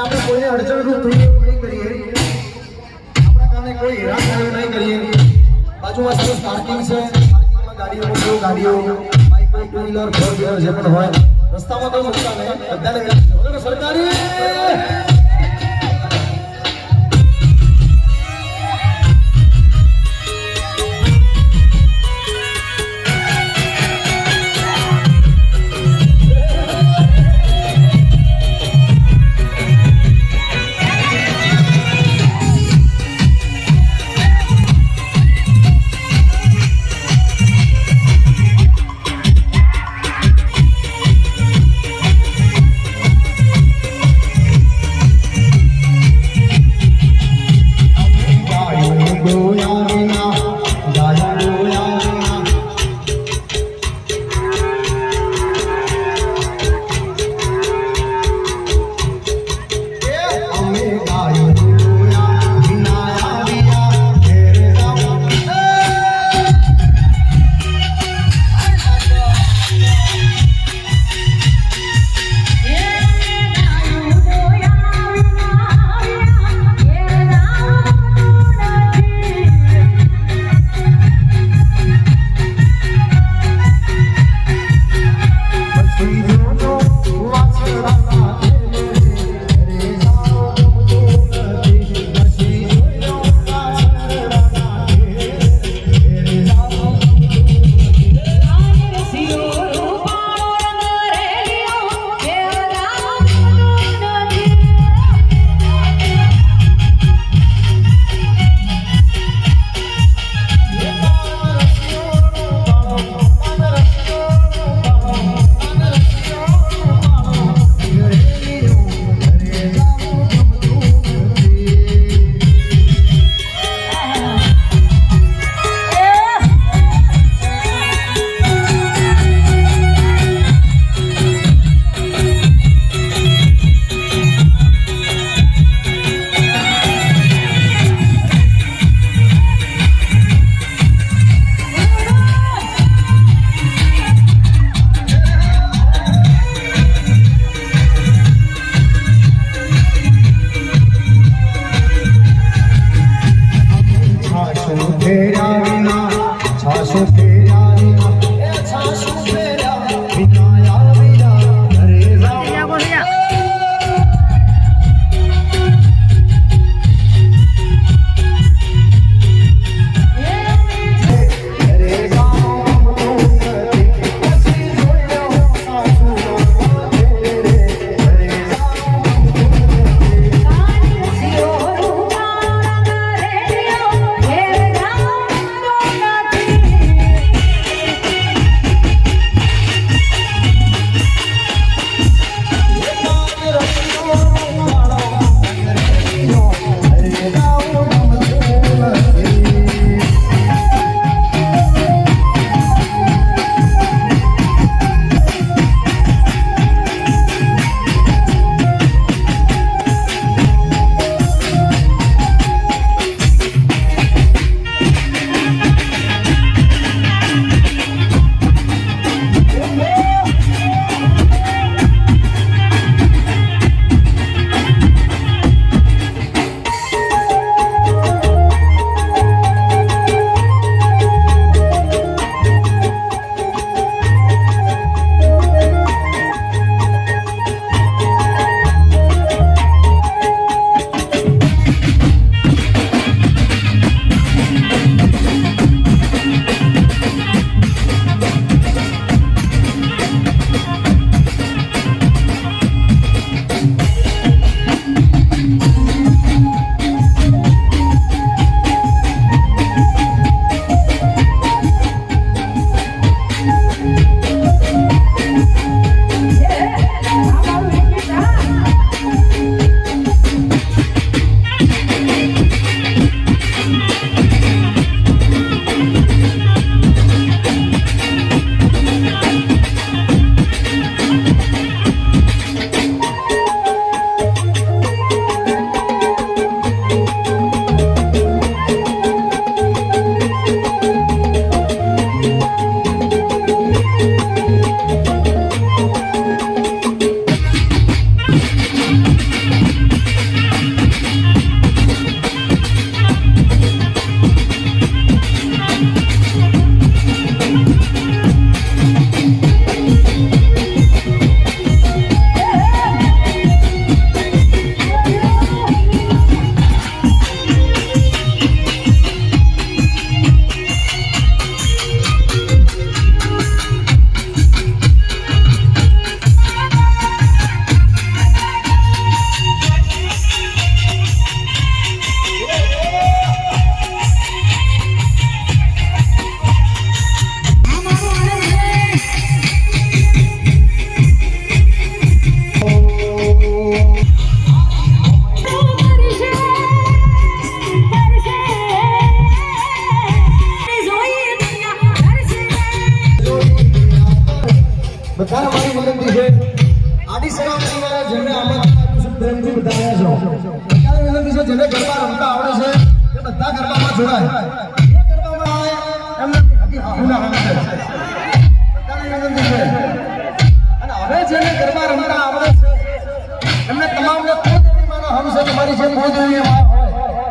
આપણે કોઈને અડચણરૂપ નહીં કરીએ. આપણા કારણે કોઈ હેરાનગતિ નહીં કરીએ. બાજુ સારું પાર્કિંગ છે? પાર્કિંગમાં ગાડીઓ ગાડીઓ. Bike bike two wheeler four wheeler જે પણ હોય. રસ્તામાં તો મુકતા નહીં. બધાને સરકારી! हरे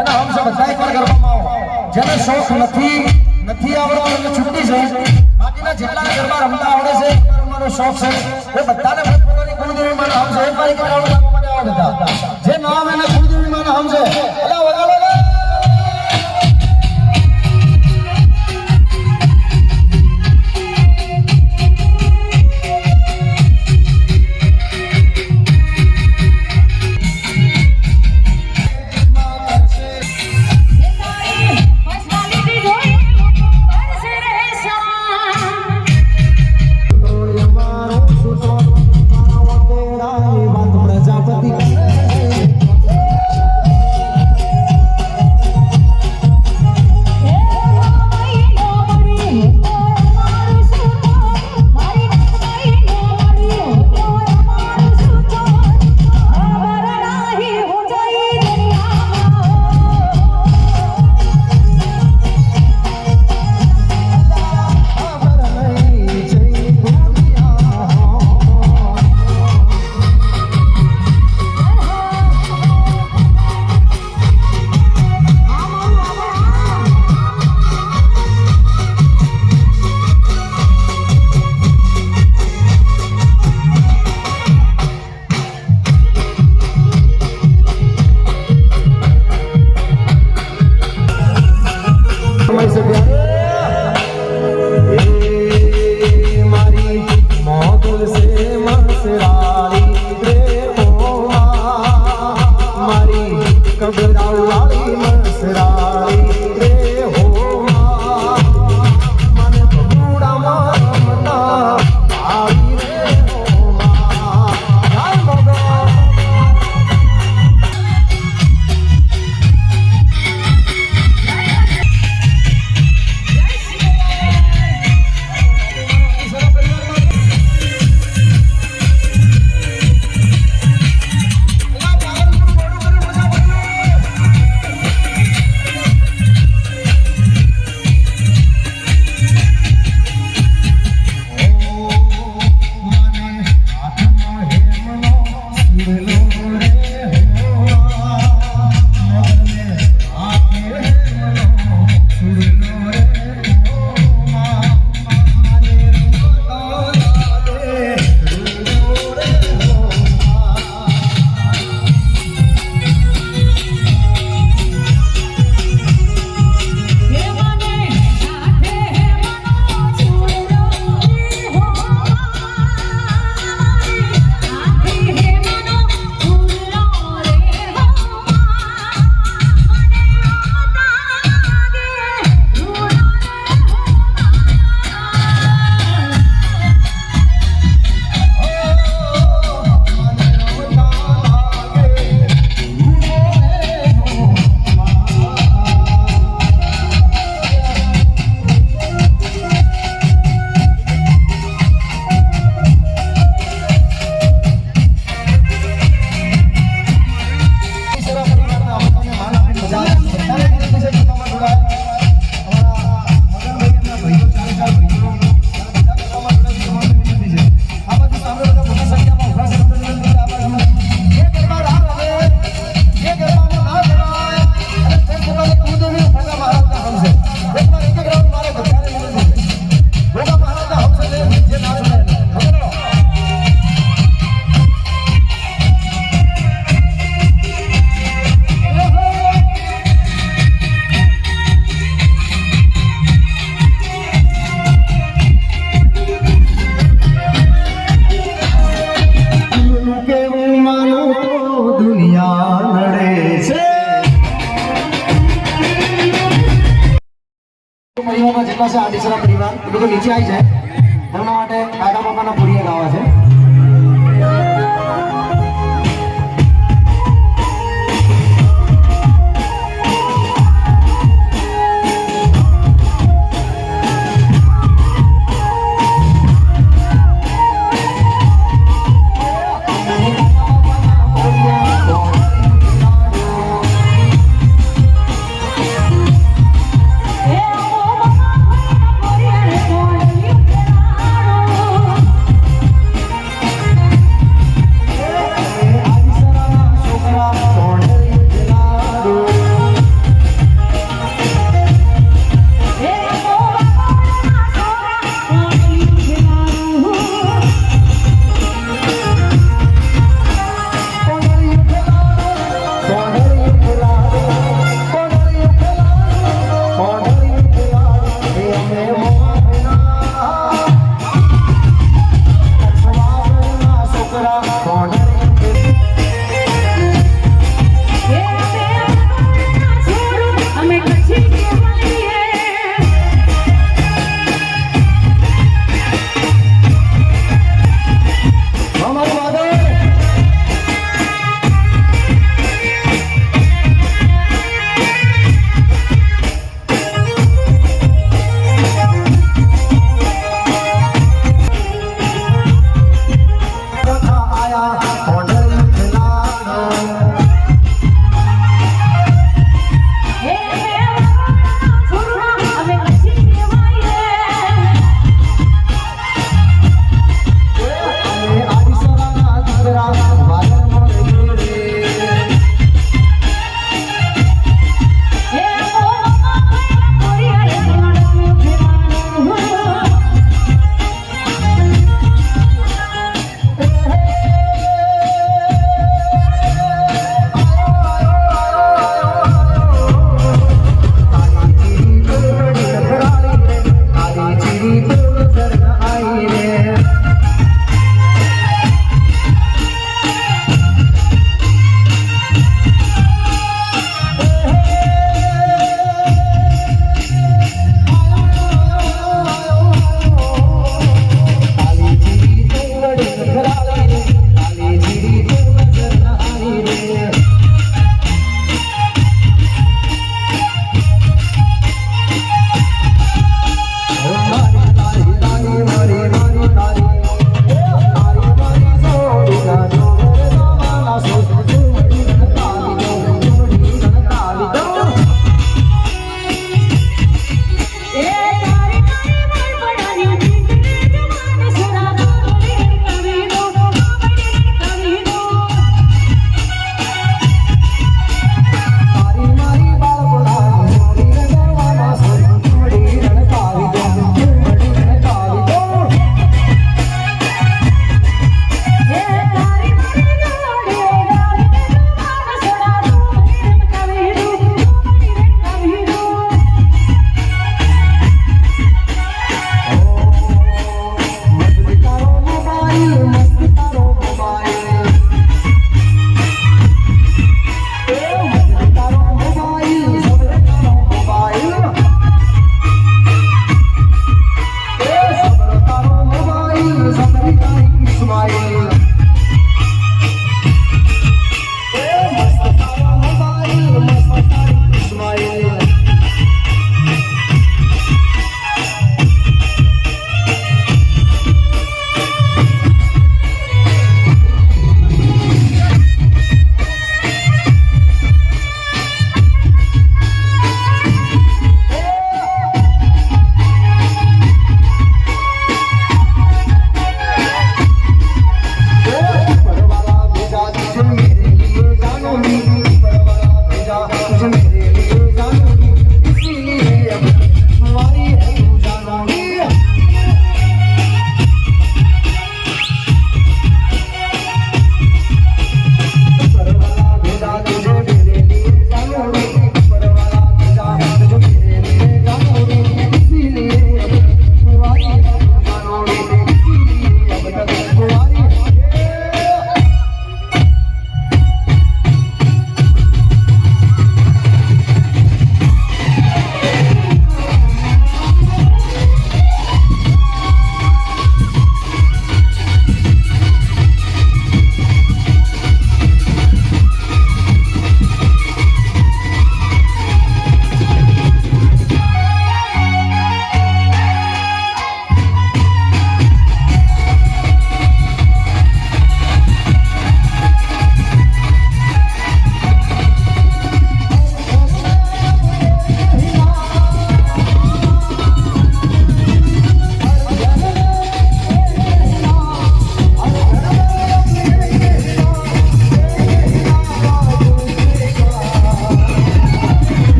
એના હમસે બધા એકવાર ગરબામાં જેને શોખ નથી નથી આવડતો એટલે છૂટી જાય, બાકીના જેટલા ગરબા રમતા આવડે છે રમવાનો શોખ છે. એ બધાને પોતાની કુળદેવી માના હમસે એકવાર એકવાર આવડતા જે ના આવે એને કુળદેવી માના હમસે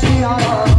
see ya.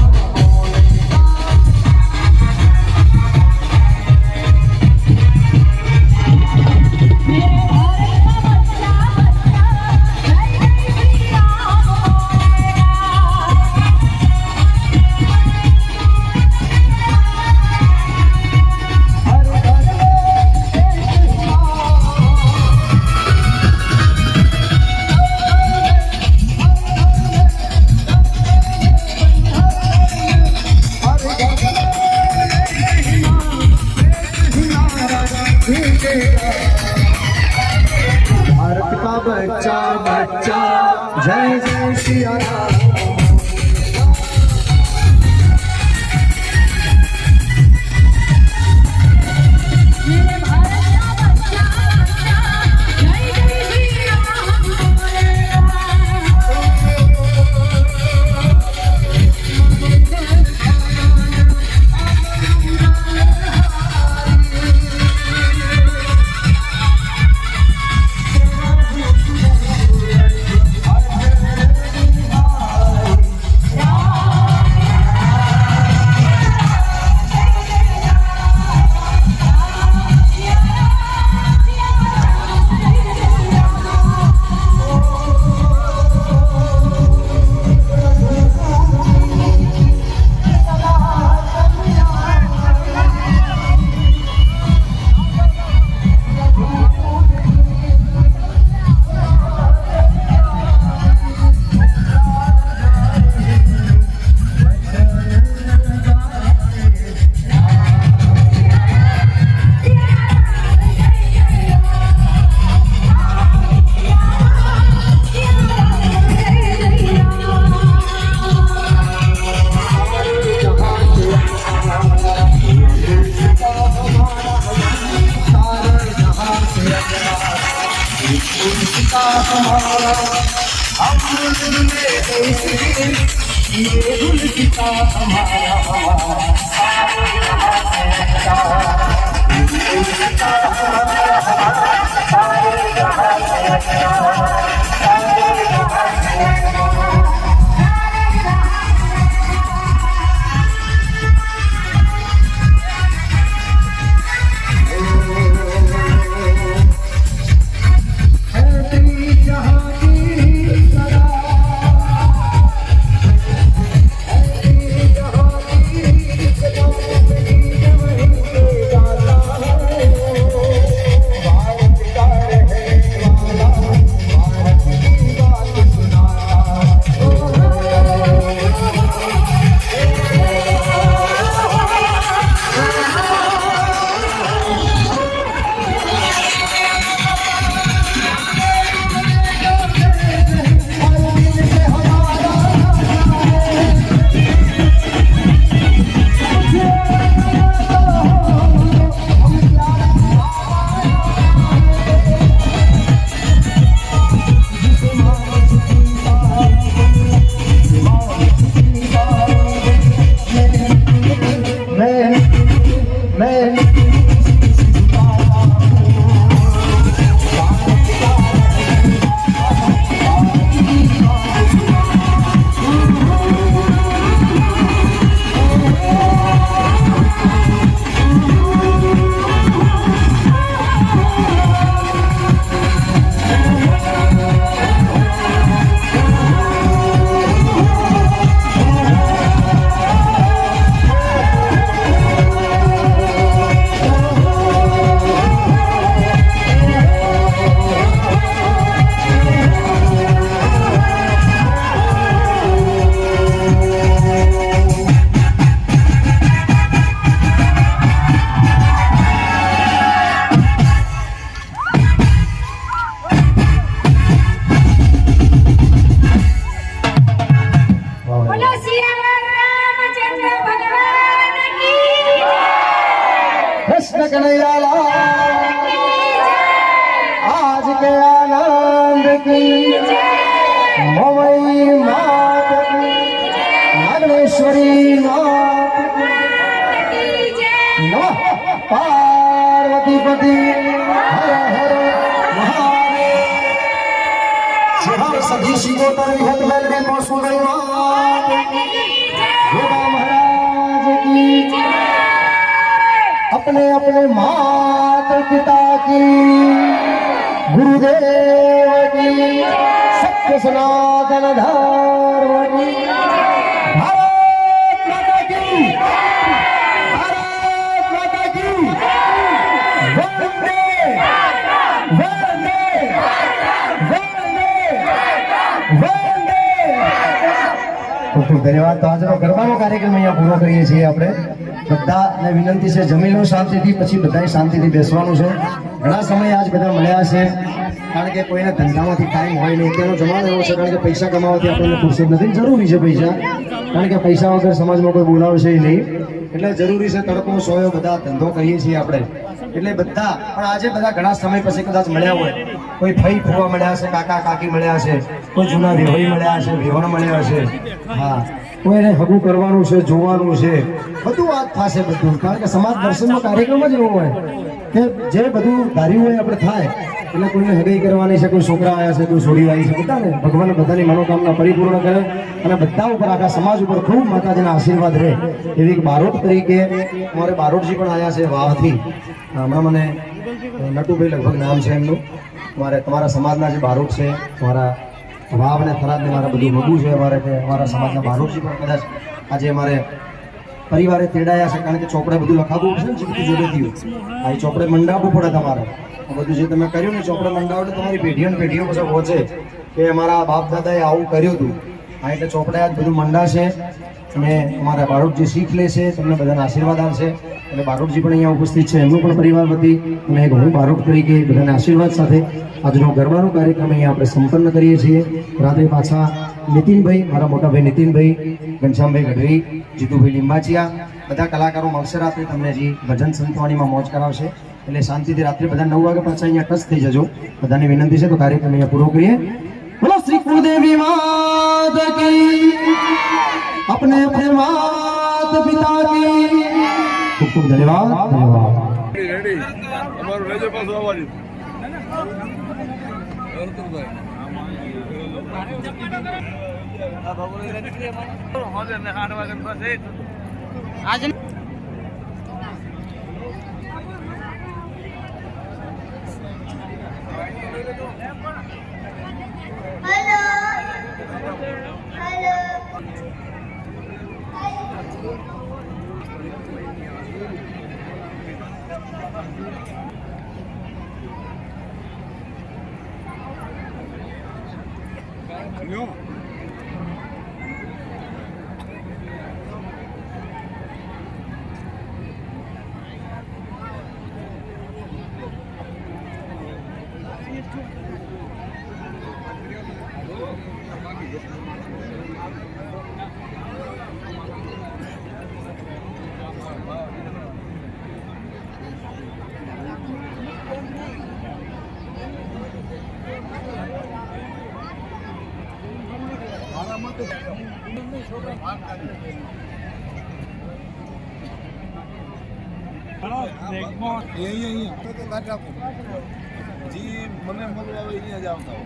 કૃષ્ણ કનૈયાલા આજ કે આનંદ કી મમઈ માત નાગેશ્વરી માત પાર્વતી પતિ હર સધી શિવો તર મોસુ ગઈ अपने अपने माता पिता की गुरुदेव की सत्य सनातन धर्म की भारत माता की भारत माता की वंदे वंदे વંદે વંદે ખૂબ ખૂબ ધન્યવાદ તો આજનો ગરબાનો કાર્યક્રમ અહીંયા પૂરો કરીએ છીએ આપણે બધાને વિનંતી છે જમી લો શાંતિથી, પછી બધાએ શાંતિથી બેસવાનું છે. ઘણા સમય આજ બધા મળ્યા છે, કારણ કે કોઈને ધંધામાંથી ટાઈમ હોય નહીં. અત્યારનો જમાનો એવો છે, કારણ કે પૈસા કમાવાથી આપણને ફુરસત નથી. જરૂરી છે પૈસા, કારણ કે પૈસા વગર સમાજમાં કોઈ બોલાવશે નહીં. એટલે જરૂરી છે તડકો, સોયો, બધા ધંધો કરીએ છીએ આપણે. એટલે બધા, પણ આજે બધા ઘણા સમય પછી કદાચ મળ્યા હોય. કોઈ ફઈ ફૂવા મળ્યા છે, કાકા કાકી મળ્યા છે, કોઈ જૂના વેવાઈ મળ્યા છે વેવણ મળ્યા છે. હા. કોઈને હગું કરવાનું છે જોવાનું છે. બધું વાત થશે બધું કારણ કે સમાજ દર્શનનો કાર્યક્રમ જ એવો હોય કે જે બધું ધાર્યું હોય આપણે થાય એટલે કોઈને હૃદય કરવાની છે કોઈ છોકરા આવ્યા છે કોઈ છોડી આવી છે બધાને ભગવાન બધાની મનોકામના પરિપૂર્ણ કરે અને બધા ઉપર આખા સમાજ ઉપર ખૂબ માતાજીના આશીર્વાદ રહે. એવી એક બારોટ તરીકે અમારે બારોટજી પણ આવ્યા છે વાહથી હમણાં મને નટુભાઈ લગભગ નામ છે એમનું. મારે તમારા સમાજના જે બારોટ છે તમારા વાવ અને થરાદને મારે બધું મગું છે, અમારે કે અમારા સમાજના છે પણ કદાચ આજે અમારે પરિવારે તેડાયા છે, કારણ કે ચોપડે બધું લખાવવું પડશે ને જીવતું જોડે થયું આ ચોપડે મંડાવવું પડે તમારે. બધું જે તમે કર્યું ને ચોપડે મંડાવો એટલે તમારી પેઢીઓ ને પેઢીઓ પછી પહોંચે કે અમારા બાપ દાદાએ આવું કર્યું હતું. આ એટલે ચોપડે આજ બધું મંડાશે. અને અમારા બારોટજી શીખ લેશે તમને બધાના આશીર્વાદ આવશે અને બારોટજી પણ અહીંયા ઉપસ્થિત છે, એમનું પણ પરિવાર વતી અને એક હું બારોટ તરીકે બધાના આશીર્વાદ સાથે આજનો ગરબાનો કાર્યક્રમ અહીંયા આપણે સંપન્ન કરીએ છીએ. રાત્રે પાછા નીતિનભાઈ, મારા મોટાભાઈ નીતિનભાઈ, ઘનશ્યામભાઈ ગઢવી, જીતુભાઈ લીંબાચિયા, બધા કલાકારો મળશે રાત્રે, તમને હજી ભજન સંતવાણીમાં મોજ કરાવશે. એટલે શાંતિથી રાત્રે બધા નવ વાગે પાછા અહીંયા ટચ થઈ જજો. બધાને વિનંતી છે, તો કાર્યક્રમ અહીંયા પૂરો કરીએ. બોલો શ્રી કુળદેવી માત કી અપને અપને માત પિતા કી. ખૂબ ખૂબ ધન્યવાદ ધન્યવાદ. રેડી અમારું રેજો પાસ આવવાની આજના જી મને મળવા આવે અહીંયા જ આવતા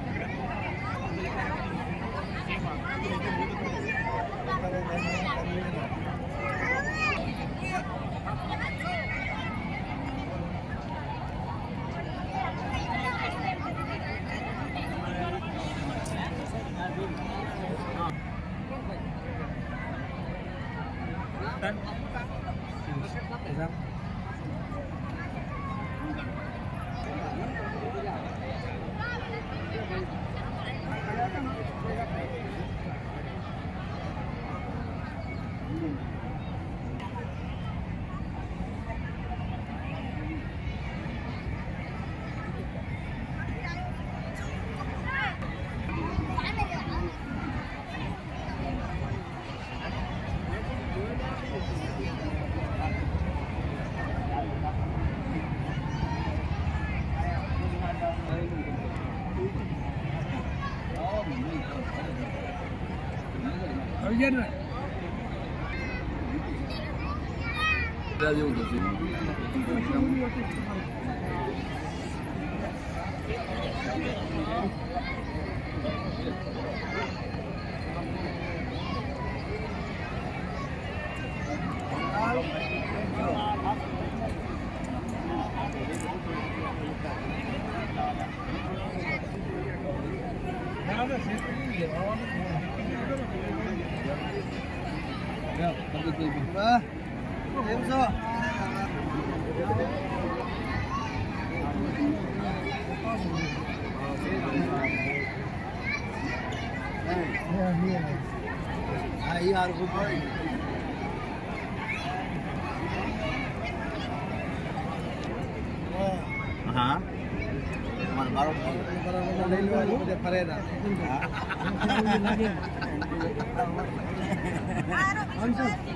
આવી બેબી વાહ કેમ છો Aí, Argo, vai. Aham. Mas barulho. Barulho.